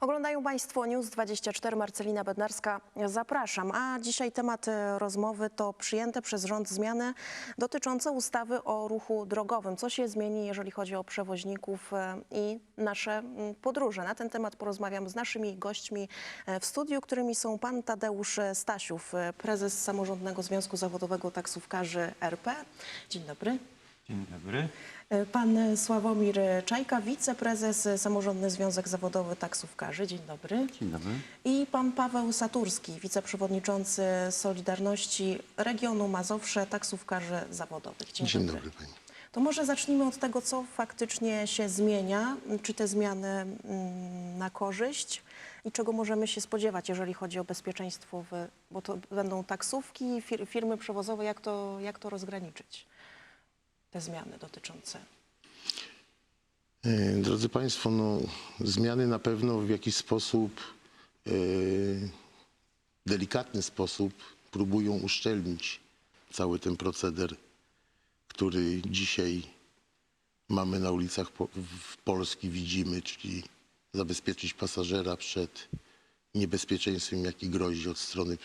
Oglądają Państwo News 24, Marcelina Bednarska. Zapraszam. A dzisiaj temat e, rozmowy to przyjęte przez rząd zmiany dotyczące ustawy o ruchu drogowym. Co się zmieni, jeżeli chodzi o przewoźników e, i nasze podróże? Na ten temat porozmawiam z naszymi gośćmi e, w studiu, którymi są pan Tadeusz Stasiów, prezes Samorządnego Związku Zawodowego Taksówkarzy RP. Dzień dobry. Dzień dobry. E, Pan Sławomir Czajka, wiceprezes Samorządny Związek Zawodowy Taksówkarzy. Dzień dobry. Dzień dobry. I pan Paweł Saturski, wiceprzewodniczący Solidarności Regionu Mazowsze Taksówkarzy Zawodowych. Dzień, Dzień dobry. dobry Pani. To może zacznijmy od tego, co faktycznie się zmienia. Czy te zmiany mm, na korzyść i czego możemy się spodziewać, jeżeli chodzi o bezpieczeństwo, w, bo to będą taksówki, fir- firmy przewozowe. Jak to, jak to rozgraniczyć? Te zmiany dotyczące E, Drodzy Państwo, no, zmiany na pewno w jakiś sposób, e, delikatny sposób próbują uszczelnić cały ten proceder, który dzisiaj mamy na ulicach w Polski, widzimy, czyli zabezpieczyć pasażera przed niebezpieczeństwem, jaki grozi od strony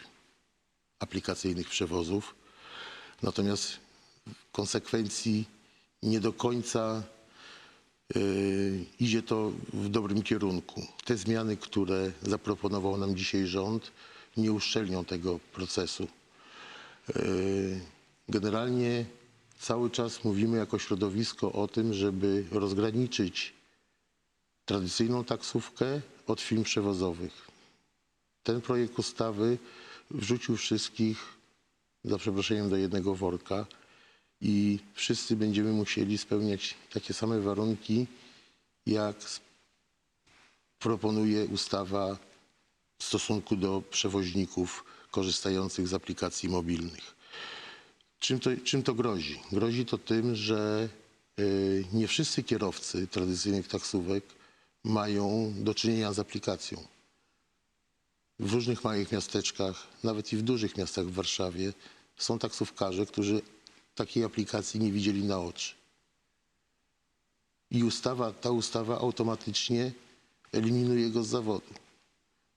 aplikacyjnych przewozów. Natomiast w konsekwencji nie do końca Yy, idzie to w dobrym kierunku. Te zmiany, które zaproponował nam dzisiaj rząd, nie uszczelnią tego procesu. Yy, Generalnie cały czas mówimy jako środowisko o tym, żeby rozgraniczyć tradycyjną taksówkę od firm przewozowych. Ten projekt ustawy wrzucił wszystkich, za przeproszeniem, do jednego worka i wszyscy będziemy musieli spełniać takie same warunki, jak proponuje ustawa w stosunku do przewoźników korzystających z aplikacji mobilnych. Czym to, czym to grozi? Grozi to tym, że y, nie wszyscy kierowcy tradycyjnych taksówek mają do czynienia z aplikacją. W różnych małych miasteczkach, nawet i w dużych miastach w Warszawie są taksówkarze, którzy takiej aplikacji nie widzieli na oczy. I ustawa, ta ustawa automatycznie eliminuje go z zawodu.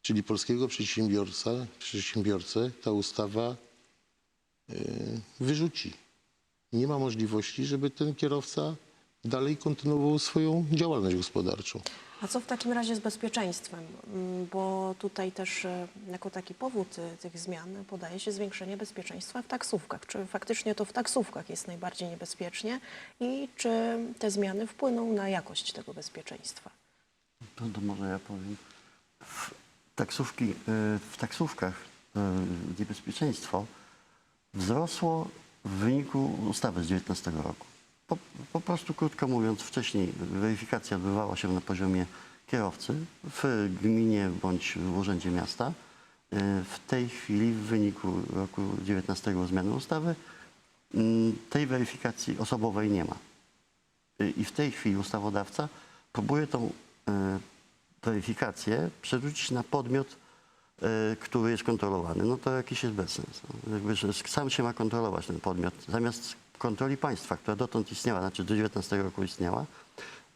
Czyli polskiego przedsiębiorca, przedsiębiorcę ta ustawa y, wyrzuci. Nie ma możliwości, żeby ten kierowca dalej kontynuował swoją działalność gospodarczą. A co w takim razie z bezpieczeństwem? Mm, Bo tutaj też e, jako taki powód e, tych zmian podaje się zwiększenie bezpieczeństwa w taksówkach. Czy faktycznie to w taksówkach jest najbardziej niebezpiecznie i czy te zmiany wpłyną na jakość tego bezpieczeństwa? To, to może ja powiem. W, taksówki, y, w taksówkach niebezpieczeństwo wzrosło w wyniku ustawy z 19 roku. Po, po prostu krótko mówiąc, wcześniej weryfikacja odbywała się na poziomie kierowcy w gminie bądź w urzędzie miasta. Y, W tej chwili w wyniku roku 19 zmiany ustawy tej weryfikacji osobowej nie ma. Y, I w tej chwili ustawodawca próbuje tą e, weryfikację przerzucić na podmiot, e, który jest kontrolowany. No to jakiś jest bezsens. No. Jakby, sam się ma kontrolować ten podmiot. Zamiast kontroli państwa, która dotąd istniała, znaczy do 19 roku istniała,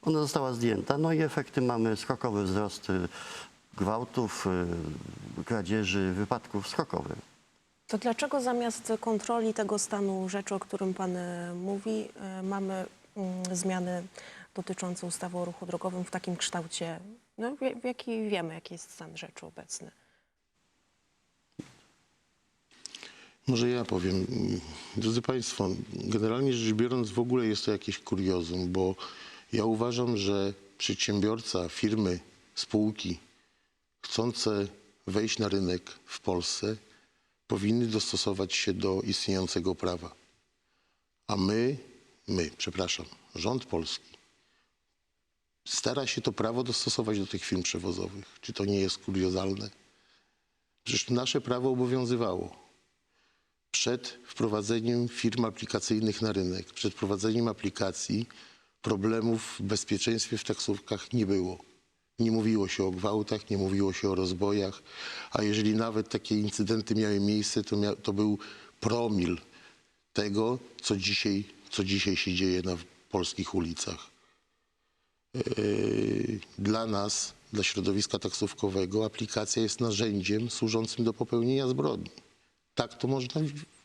ona została zdjęta. No i efekty mamy skokowy wzrost y, gwałtów, y, kradzieży, wypadków skokowy. To dlaczego zamiast kontroli tego stanu rzeczy, o którym Pan e, mówi, mamy mm, zmiany dotyczące ustawy o ruchu drogowym w takim kształcie, no, w jaki wiemy, jaki jest stan rzeczy obecny? Może ja powiem. Drodzy Państwo, generalnie rzecz biorąc, w ogóle jest to jakieś kuriozum, bo ja uważam, że przedsiębiorca, firmy, spółki chcące wejść na rynek w Polsce powinny dostosować się do istniejącego prawa. A my, my, przepraszam, rząd polski stara się to prawo dostosować do tych firm przewozowych. Czy to nie jest kuriozalne? Przecież nasze prawo obowiązywało przed wprowadzeniem firm aplikacyjnych na rynek, przed wprowadzeniem aplikacji problemów w bezpieczeństwie w taksówkach nie było. Nie mówiło się o gwałtach, nie mówiło się o rozbojach, a jeżeli nawet takie incydenty miały miejsce, to, mia- to był promil tego, co dzisiaj, co dzisiaj się dzieje na polskich ulicach. Yy, Dla nas dla środowiska taksówkowego aplikacja jest narzędziem służącym do popełnienia zbrodni. Tak to można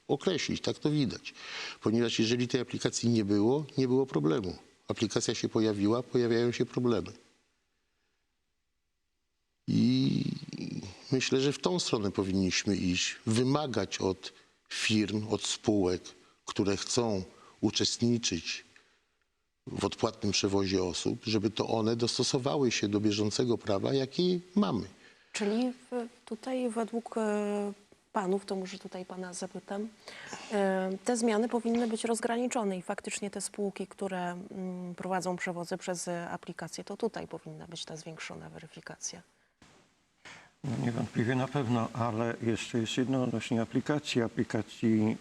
określić, tak to widać. Ponieważ jeżeli tej aplikacji nie było, nie było problemu. Aplikacja się pojawiła, pojawiają się problemy. I myślę, że w tą stronę powinniśmy iść. Wymagać od firm, od spółek, które chcą uczestniczyć w odpłatnym przewozie osób, żeby to one dostosowały się do bieżącego prawa, jakie mamy. Czyli tutaj według e, panów, to może tutaj pana zapytam, e, te zmiany powinny być rozgraniczone i faktycznie te spółki, które mm, prowadzą przewozy przez e, aplikację, to tutaj powinna być ta zwiększona weryfikacja. No niewątpliwie na pewno, ale jeszcze jest jedno odnośnie aplikacji. Aplikacji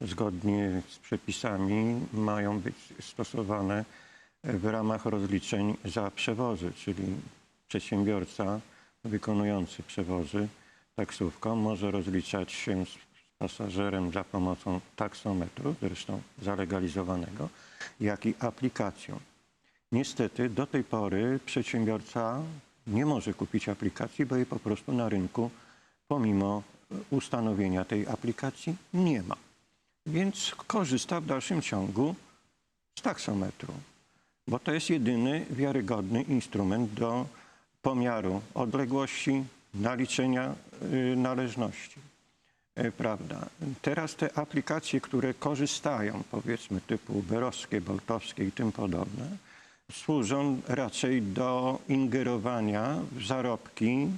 y, zgodnie z przepisami mają być stosowane w ramach rozliczeń za przewozy, czyli przedsiębiorca wykonujący przewozy taksówką może rozliczać się z pasażerem za pomocą taksometru, zresztą zalegalizowanego, jak i aplikacją. Niestety do tej pory przedsiębiorca nie może kupić aplikacji, bo jej po prostu na rynku pomimo ustanowienia tej aplikacji nie ma. Więc korzysta w dalszym ciągu z taksometru, bo to jest jedyny wiarygodny instrument do pomiaru odległości, naliczenia y, należności. E, Prawda. Teraz te aplikacje, które korzystają, powiedzmy typu uberowskie, boltowskie i tym podobne, służą raczej do ingerowania w zarobki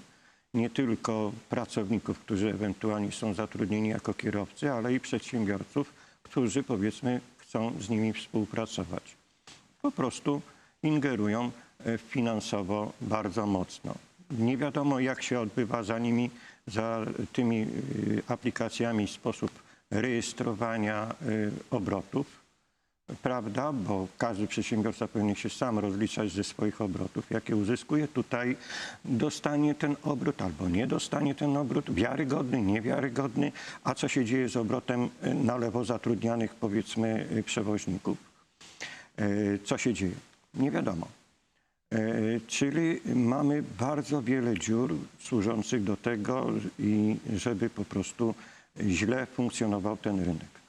nie tylko pracowników, którzy ewentualnie są zatrudnieni jako kierowcy, ale i przedsiębiorców, którzy powiedzmy chcą z nimi współpracować. Po prostu ingerują e, finansowo bardzo mocno. Nie wiadomo, jak się odbywa za nimi, za tymi y, aplikacjami sposób rejestrowania y, obrotów prawda, bo każdy przedsiębiorca powinien się sam rozliczać ze swoich obrotów, jakie uzyskuje. Tutaj dostanie ten obrót albo nie dostanie ten obrót, wiarygodny, niewiarygodny, a co się dzieje z obrotem y, na lewo zatrudnianych, powiedzmy, przewoźników. Co się dzieje? Nie wiadomo. E, Czyli mamy bardzo wiele dziur służących do tego, i żeby po prostu źle funkcjonował ten rynek.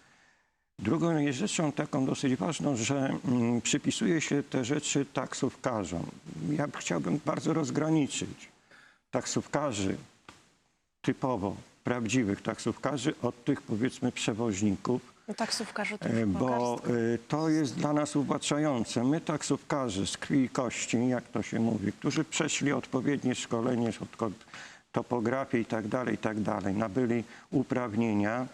Drugą jest rzeczą taką dosyć ważną, że mm, przypisuje się te rzeczy taksówkarzom. Ja chciałbym bardzo rozgraniczyć taksówkarzy typowo prawdziwych taksówkarzy od tych powiedzmy przewoźników, No, taksówkarze to E, już Bo e, to jest dla nas uwłaczające. My taksówkarze z krwi i kości, jak to się mówi, którzy przeszli odpowiednie szkolenie, od od topografii i tak dalej, i tak dalej, nabyli uprawnienia,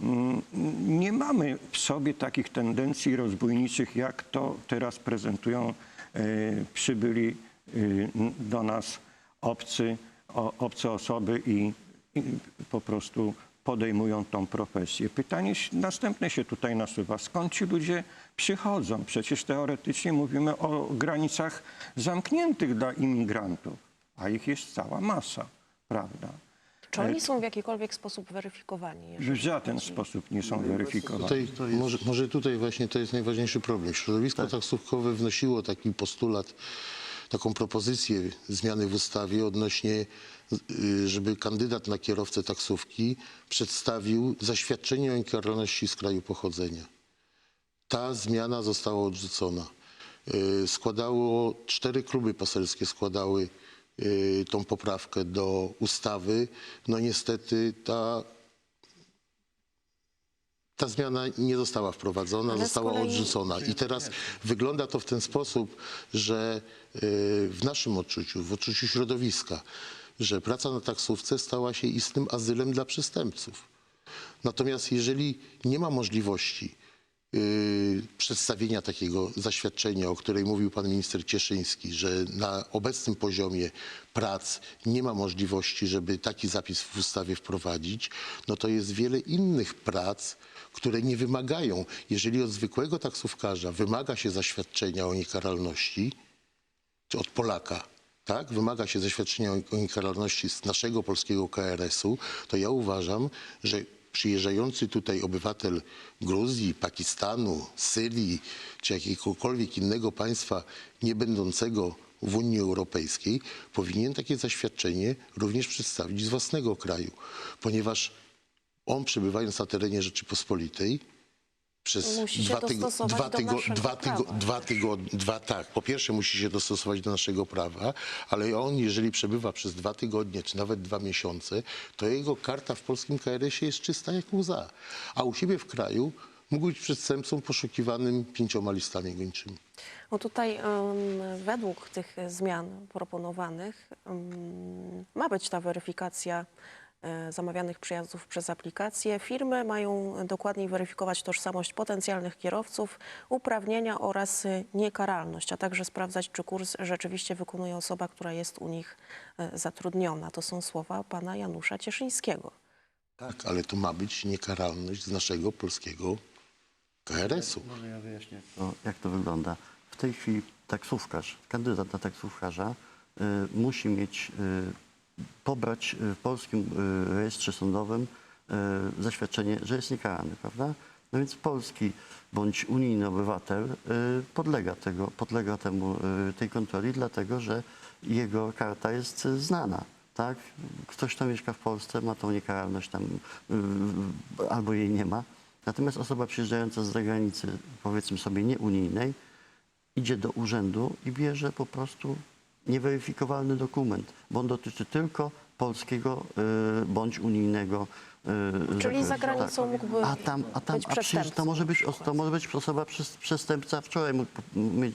mm, nie mamy w sobie takich tendencji rozbójniczych, jak to teraz prezentują e, przybyli do nas obcy, o, obce osoby i, i po prostu podejmują tą profesję. Pytanie następne się tutaj nasuwa. Skąd ci ludzie przychodzą? Przecież teoretycznie mówimy o granicach zamkniętych dla imigrantów, a ich jest cała masa, prawda? Czy oni są w jakikolwiek sposób weryfikowani? W żaden sposób nie są weryfikowani. Tutaj, może, może tutaj właśnie to jest najważniejszy problem. Środowisko taksówkowe wnosiło taki postulat, taką propozycję zmiany w ustawie odnośnie, y, żeby kandydat na kierowcę taksówki przedstawił zaświadczenie o niekaralności z kraju pochodzenia. Ta zmiana została odrzucona. Y, Składało, cztery kluby poselskie składały y, tą poprawkę do ustawy. No niestety ta ta zmiana nie została wprowadzona, Ale została kolei- odrzucona. I teraz wygląda to w ten sposób, że y, w naszym odczuciu, w odczuciu środowiska, że praca na taksówce stała się istnym azylem dla przestępców. Natomiast jeżeli nie ma możliwości przedstawienia takiego zaświadczenia, o której mówił pan minister Cieszyński, że na obecnym poziomie prac nie ma możliwości, żeby taki zapis w ustawie wprowadzić, no to jest wiele innych prac, które nie wymagają, jeżeli od zwykłego taksówkarza wymaga się zaświadczenia o niekaralności, od Polaka, tak, wymaga się zaświadczenia o niekaralności z naszego polskiego KRS-u, to ja uważam, że przyjeżdżający tutaj obywatel Gruzji, Pakistanu, Syrii czy jakiegokolwiek innego państwa nie będącego w Unii Europejskiej, powinien takie zaświadczenie również przedstawić z własnego kraju, ponieważ on przebywając na terenie Rzeczypospolitej przez Musi się dwa, tygo, dostosować dwa, do tygo, naszego dwa, tygo, prawa. dwa tygodnie, dwa, tak, po pierwsze musi się dostosować do naszego prawa, ale on, jeżeli przebywa przez dwa tygodnie, czy nawet dwa miesiące, to jego karta w polskim KRS-ie jest czysta jak łza. A u siebie w kraju mógł być przestępcą poszukiwanym pięcioma listami gończymi. No tutaj em, według tych zmian proponowanych em, ma być ta weryfikacja zamawianych przejazdów przez aplikację. Firmy mają dokładniej weryfikować tożsamość potencjalnych kierowców, uprawnienia oraz e, niekaralność, a także sprawdzać, czy kurs rzeczywiście wykonuje osoba, która jest u nich e, zatrudniona. To są słowa pana Janusza Cieszyńskiego. Tak, ale to ma być niekaralność z naszego polskiego KRS-u. Może ja wyjaśnię, to, jak to wygląda. W tej chwili taksówkarz, kandydat na taksówkarza y, musi mieć, y, pobrać y, w polskim y, rejestrze sądowym y, zaświadczenie, że jest niekarany, prawda? No więc polski bądź unijny obywatel podlega, tego, podlega temu, tej kontroli, dlatego że jego karta jest znana. Tak? Ktoś, kto mieszka w Polsce, ma tą niekaralność tam albo jej nie ma. Natomiast osoba przyjeżdżająca z zagranicy, powiedzmy sobie nieunijnej, idzie do urzędu i bierze po prostu nieweryfikowalny dokument, bo on dotyczy tylko polskiego y, bądź unijnego. y, Czyli zakresu. za granicą mógłby A tam, a tam, być a przecież to może być, to może być osoba przes- przestępca wczoraj mógł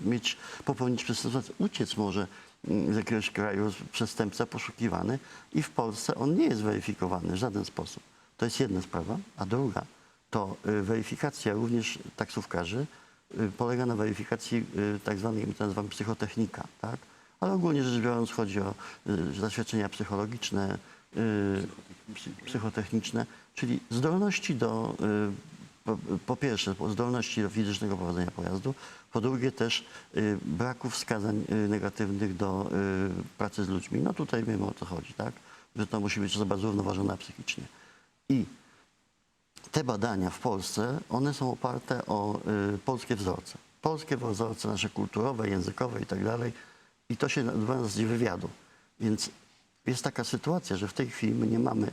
mieć, popełnić przestępstwo, uciec może mm, z jakiegoś kraju przestępca poszukiwany i w Polsce on nie jest weryfikowany w żaden sposób. To jest jedna sprawa, a druga to y, weryfikacja również taksówkarzy y, polega na weryfikacji tak zwanej, my to nazywamy psychotechnika, tak? Ale ogólnie rzecz biorąc chodzi o y, zaświadczenia psychologiczne, y, psy- psychotechniczne, czyli zdolności do, y, po, pierwsze, zdolności do fizycznego prowadzenia pojazdu, po drugie też braku wskazań negatywnych do pracy z ludźmi. No tutaj wiemy o co chodzi, tak? Że to musi być osoba zrównoważona psychicznie. I te badania w Polsce, one są oparte o y, polskie wzorce. Polskie wzorce nasze kulturowe, językowe i tak dalej. I to się odbywa zasadzie wywiadu. Więc jest taka sytuacja, że w tej chwili my nie mamy,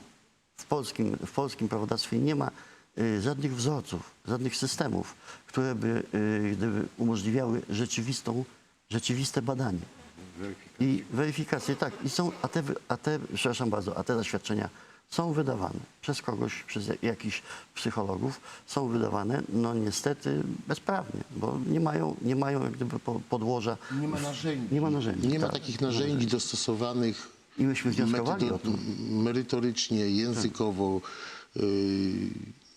w polskim, w polskim prawodawstwie nie ma y, żadnych wzorców, żadnych systemów, które by y, gdyby umożliwiały rzeczywistą, rzeczywiste badanie. I weryfikacje, tak. I są, a te, a te, przepraszam bardzo, a te zaświadczenia są wydawane przez kogoś, przez jak- jakichś psychologów, są wydawane, no niestety bezprawnie, bo nie mają, nie mają jak gdyby po- podłoża. Nie ma narzędzi. Nie ma narzędzi. Nie ma tak. takich narzędzi dostosowanych I myśmy wnioskowali o to. merytorycznie, językowo y,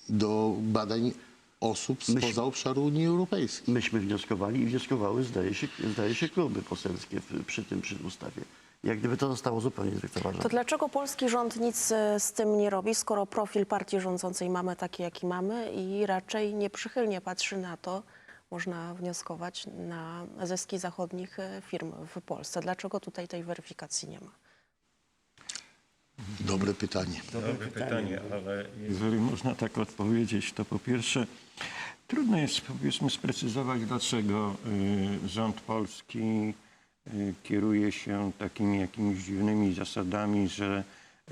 do badań osób spoza Myśmy- obszaru Unii Europejskiej. Myśmy wnioskowali i wnioskowały, zdaje się, zdaje się kluby poselskie przy tym, przy ustawie. Jak gdyby to zostało zupełnie zlekceważone. To dlaczego polski rząd nic e, z tym nie robi, skoro profil partii rządzącej mamy taki, jaki mamy i raczej nieprzychylnie patrzy na to, można wnioskować, na zyski zachodnich e, firm w Polsce? Dlaczego tutaj tej weryfikacji nie ma? Dobre pytanie. Dobre pytanie, ale jeżeli można tak odpowiedzieć, to po pierwsze trudno jest powiedzmy sprecyzować, dlaczego y, rząd polski kieruje się takimi jakimiś dziwnymi zasadami, że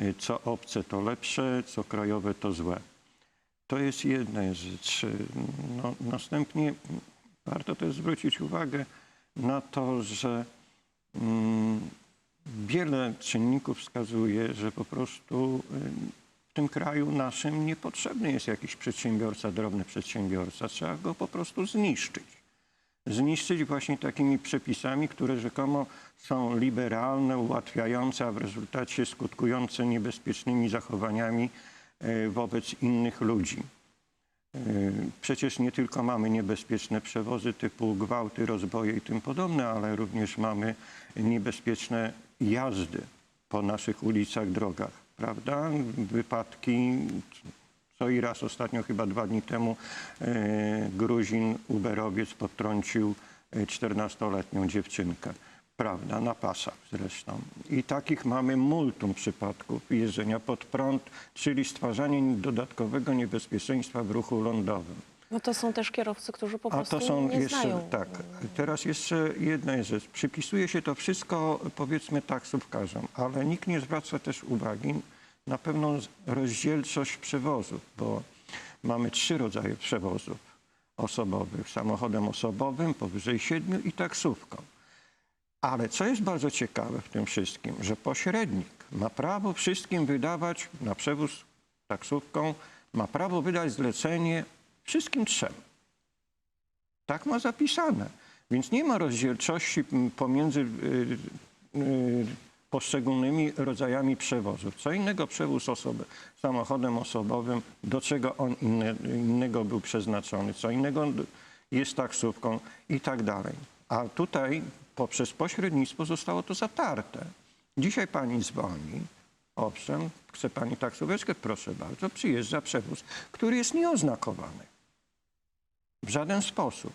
y, co obce to lepsze, co krajowe to złe. To jest jedna rzecz. No, następnie warto też zwrócić uwagę na to, że mm, wiele czynników wskazuje, że po prostu ym, w tym kraju naszym niepotrzebny jest jakiś przedsiębiorca, drobny przedsiębiorca. Trzeba go po prostu zniszczyć. Zniszczyć właśnie takimi przepisami, które rzekomo są liberalne, ułatwiające, a w rezultacie skutkujące niebezpiecznymi zachowaniami e, wobec innych ludzi. Y, Przecież nie tylko mamy niebezpieczne przewozy typu gwałty, rozboje i tym podobne, ale również mamy niebezpieczne jazdy po naszych ulicach, drogach, prawda? Wypadki, co i raz ostatnio, chyba dwa dni temu, e, Gruzin, Uberowiec potrącił e, 14-letnią dziewczynkę. Prawda, na pasach zresztą. I takich mamy multum przypadków jeżdżenia pod prąd, czyli stwarzanie dodatkowego niebezpieczeństwa w ruchu lądowym. No to są też kierowcy, którzy po A prostu to są nie jeszcze, znają. tak. Teraz jeszcze jedna rzecz. Przypisuje się to wszystko, powiedzmy, taksówkarzom, ale nikt nie zwraca też uwagi na pewną rozdzielczość przewozów, bo mamy trzy rodzaje przewozów osobowych. Samochodem osobowym, powyżej siedmiu i taksówką. Ale co jest bardzo ciekawe w tym wszystkim, że pośrednik ma prawo wszystkim wydawać na przewóz taksówką, ma prawo wydać zlecenie wszystkim trzem. Tak ma zapisane. Więc nie ma rozdzielczości pomiędzy y, y, poszczególnymi rodzajami przewozów. Co innego przewóz osoby samochodem osobowym, do czego on inne, innego był przeznaczony, co innego jest taksówką i tak dalej. A tutaj poprzez pośrednictwo zostało to zatarte. Dzisiaj pani dzwoni, owszem, chce pani taksóweczkę, proszę bardzo, przyjeżdża przewóz, który jest nieoznakowany. W żaden sposób.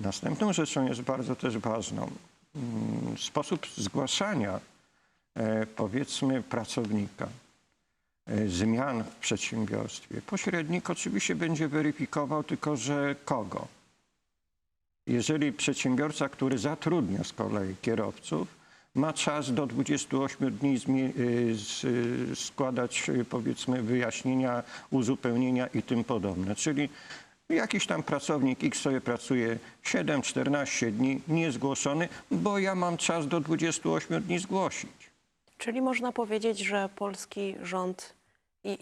Następną rzeczą jest bardzo też ważną. mm, Sposób zgłaszania, powiedzmy, pracownika, e, zmian w przedsiębiorstwie. Pośrednik oczywiście będzie weryfikował tylko, że kogo. Jeżeli przedsiębiorca, który zatrudnia z kolei kierowców, ma czas do 28 dni y, składać powiedzmy wyjaśnienia, uzupełnienia i tym podobne. Czyli jakiś tam pracownik X sobie pracuje 7-14 dni niezgłoszony, bo ja mam czas do 28 dni zgłosić. Czyli można powiedzieć, że polski rząd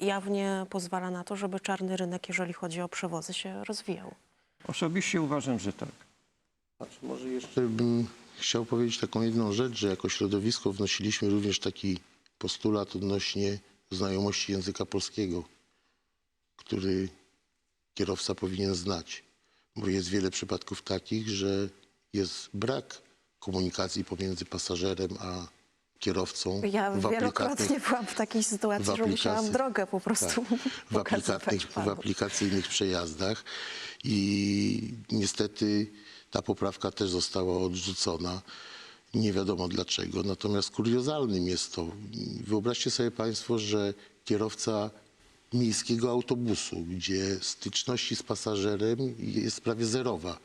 jawnie pozwala na to, żeby czarny rynek, jeżeli chodzi o przewozy, się rozwijał. Osobiście uważam, że tak. Znaczy, może jeszcze bym chciał powiedzieć taką jedną rzecz, że jako środowisko wnosiliśmy również taki postulat odnośnie znajomości języka polskiego, który kierowca powinien znać. Bo jest wiele przypadków takich, że jest brak komunikacji pomiędzy pasażerem a kierowcą. Ja w wielokrotnie aplikatnych- byłam w takiej sytuacji, że musiałam drogę po prostu tak, w, pokazywać w panu. aplikacyjnych przejazdach i niestety ta poprawka też została odrzucona. Nie wiadomo dlaczego. Natomiast kuriozalnym jest to. Wyobraźcie sobie Państwo, że kierowca miejskiego autobusu, gdzie styczności z pasażerem jest prawie zerowa,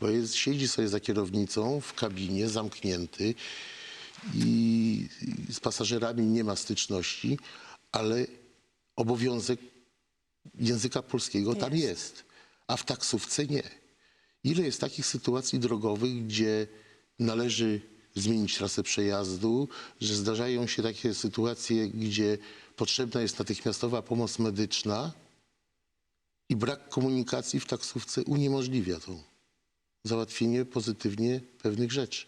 bo jest, siedzi sobie za kierownicą w kabinie zamknięty i z pasażerami nie ma styczności, ale obowiązek języka polskiego tam Jest. jest, a w taksówce nie. Ile jest takich sytuacji drogowych, gdzie należy zmienić trasę przejazdu, że zdarzają się takie sytuacje, gdzie potrzebna jest natychmiastowa pomoc medyczna i brak komunikacji w taksówce uniemożliwia to załatwienie pozytywnie pewnych rzeczy.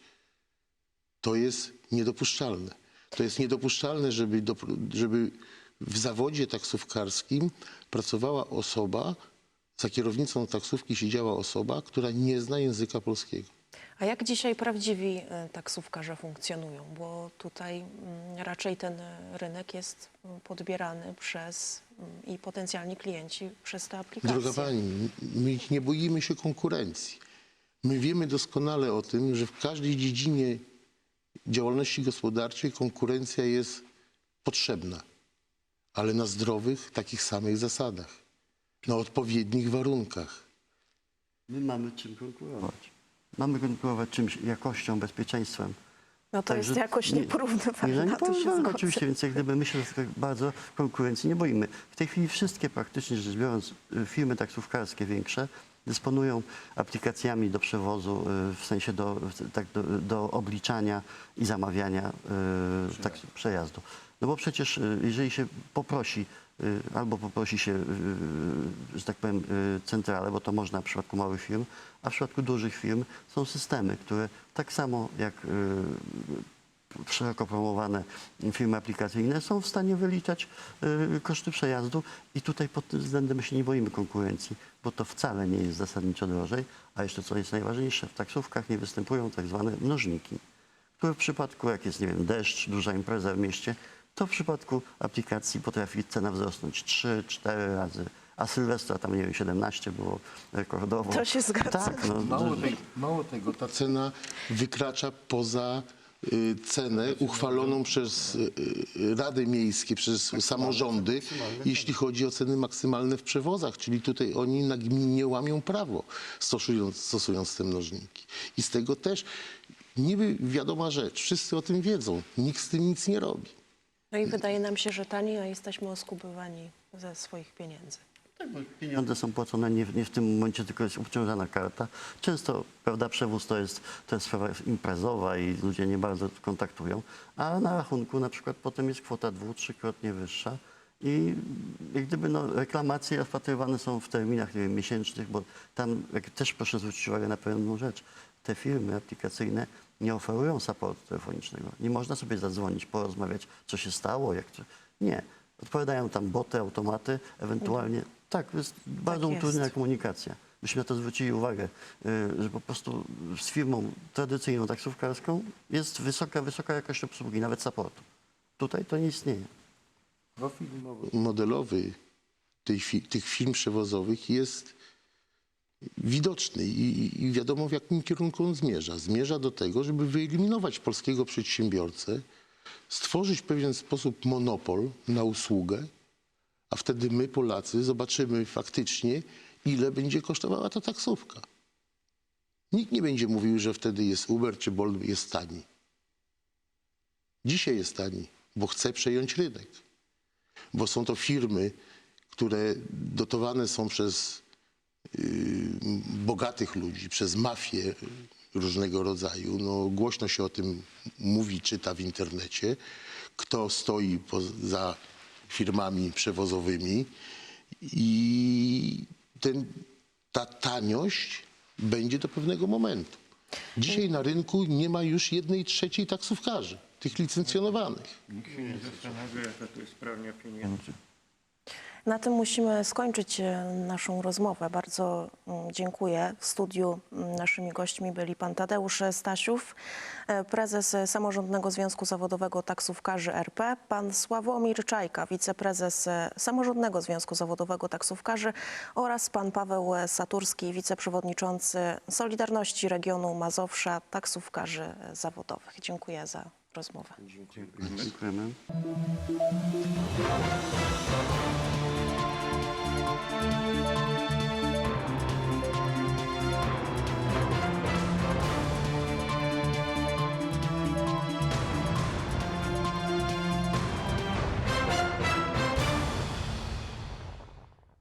To jest niedopuszczalne. To jest niedopuszczalne, żeby, do, żeby w zawodzie taksówkarskim pracowała osoba, za kierownicą taksówki siedziała osoba, która nie zna języka polskiego. A jak dzisiaj prawdziwi e, taksówkarze funkcjonują? Bo tutaj mm, raczej ten rynek jest mm, podbierany przez mm, i potencjalni klienci przez te aplikacje. Droga Pani, my nie boimy się konkurencji. My wiemy doskonale o tym, że w każdej dziedzinie działalności gospodarczej konkurencja jest potrzebna, ale na zdrowych, takich samych zasadach, na odpowiednich warunkach. My mamy czym konkurować. Mamy konkurować czymś, jakością, bezpieczeństwem. No to jest Także jakoś nie- nieporównywalne. Nie, się nieporównywalne oczywiście, więc jak gdyby myślę, że tak bardzo konkurencji nie boimy. W tej chwili wszystkie praktycznie rzecz biorąc y, firmy taksówkarskie większe dysponują aplikacjami do przewozu, y, w sensie do, tak, do, do obliczania i zamawiania y, tak, przejazdu. No bo przecież y, jeżeli się poprosi albo poprosi się, że tak powiem, centralę, bo to można w przypadku małych firm, a w przypadku dużych firm są systemy, które tak samo jak szeroko promowane firmy aplikacyjne są w stanie wyliczać y, koszty przejazdu i tutaj pod tym względem my się nie boimy konkurencji, bo to wcale nie jest zasadniczo drożej, a jeszcze co jest najważniejsze, w taksówkach nie występują tak zwane mnożniki, które w przypadku, jak jest, nie wiem, deszcz, duża impreza w mieście, to w przypadku aplikacji potrafi cena wzrosnąć 3-4 razy, a Sylwestra tam, nie wiem, 17 było rekordowo. To się zgadza. Tak, no, Mało, te, mało tego, ta cena wykracza poza cenę uchwaloną przez y, y, Rady Miejskie, przez samorządy, jeśli chodzi o ceny maksymalne w przewozach. Czyli tutaj oni nagminnie łamią prawo, stosując, stosując te mnożniki. I z tego też niby wiadoma rzecz, wszyscy o tym wiedzą, nikt z tym nic nie robi. No i wydaje nam się, że taniej, a jesteśmy oskubywani ze swoich pieniędzy. Pieniądze są płacone nie, w- nie w tym momencie, tylko jest obciążana karta. Często, prawda, przewóz to jest, to jest imprezowa i ludzie nie bardzo kontaktują, a na rachunku na przykład potem jest kwota dwu, trzykrotnie wyższa i jak gdyby no, reklamacje rozpatrywane są w terminach nie wiem, miesięcznych, bo tam jak też proszę zwrócić uwagę na pewną rzecz. Te firmy aplikacyjne nie oferują supportu telefonicznego. Nie można sobie zadzwonić, porozmawiać, co się stało, jak to... Nie. Odpowiadają tam boty, automaty, ewentualnie... Tak, jest bardzo jest. utrudniona komunikacja. Myśmy na to zwrócili uwagę, y, że po prostu z firmą tradycyjną taksówkarską jest wysoka, wysoka jakość obsługi, nawet supportu. Tutaj to nie istnieje. modelowy tej, fi- tych firm przewozowych jest widoczny i, i wiadomo w jakim kierunku on zmierza. Zmierza do tego, żeby wyeliminować polskiego przedsiębiorcę, stworzyć w pewien sposób monopol na usługę, a wtedy my, Polacy, zobaczymy faktycznie, ile będzie kosztowała ta taksówka. Nikt nie będzie mówił, że wtedy jest Uber czy Bolt jest tani. Dzisiaj jest tani, bo chce przejąć rynek bo są to firmy, które dotowane są przez yy, bogatych ludzi, przez mafię różnego rodzaju. No, głośno się o tym mówi, czyta w internecie, kto stoi po, za firmami przewozowymi i ten, ta taniość będzie do pewnego momentu. Dzisiaj na rynku nie ma już jednej trzeciej taksówkarzy, tych licencjonowanych. Nikt się nie zastanawia, jaka to jest pralnia pieniędzy. Na tym musimy skończyć e, naszą rozmowę. Bardzo mm, dziękuję. W studiu mm, naszymi gośćmi byli pan Tadeusz Stasiów, e, prezes Samorządnego Związku Zawodowego Taksówkarzy RP, pan Sławomir Czajka, wiceprezes e, Samorządnego Związku Zawodowego Taksówkarzy oraz pan Paweł Saturski, wiceprzewodniczący Solidarności Regionu Mazowsza Taksówkarzy Zawodowych. Dziękuję za rozmowę. Dziękujemy.